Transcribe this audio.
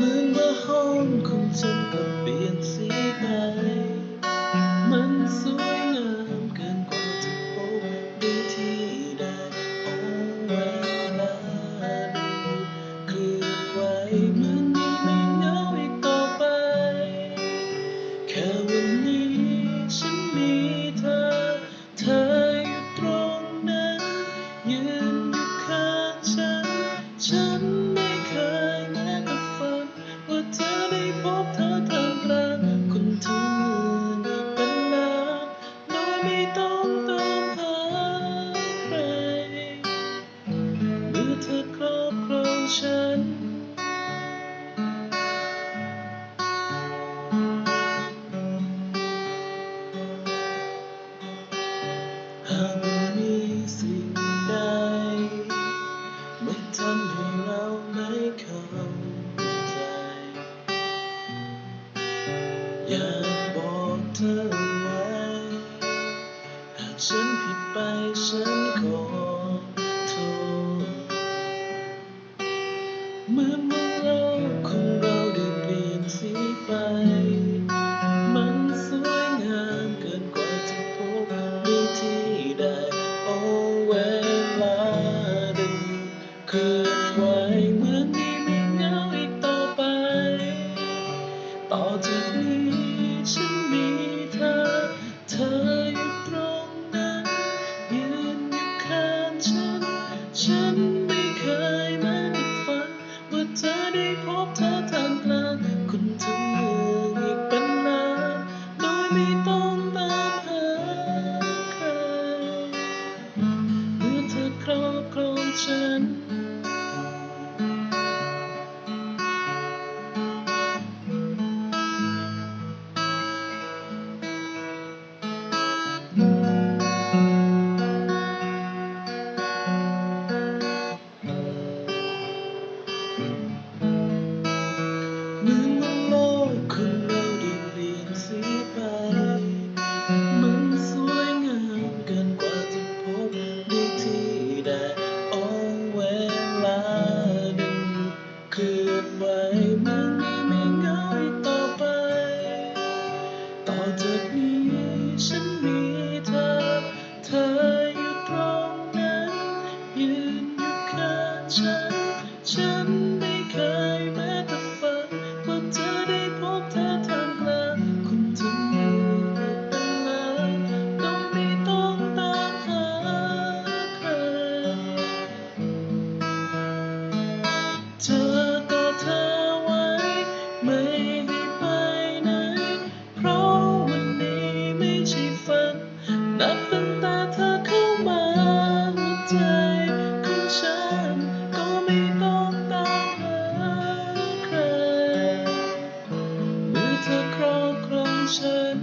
เมือนว่าห้องของฉันก็เปลี่ยนสีไป มันสวย ฉัน หากไม่มีสิ่งใดไม่ทำให้เราไม่เข้าใจ อยากบอกเธอไว้ หากฉันผิดไปฉันขอ da, da. ไม่ได้ไปไหน เพราะวันนี้ไม่ใช่ฝัน นับตั้งแต่เธอเข้ามาหัวใจของฉัน ก็ไม่ต้องตาใครเมื่อเธอครอบครองฉัน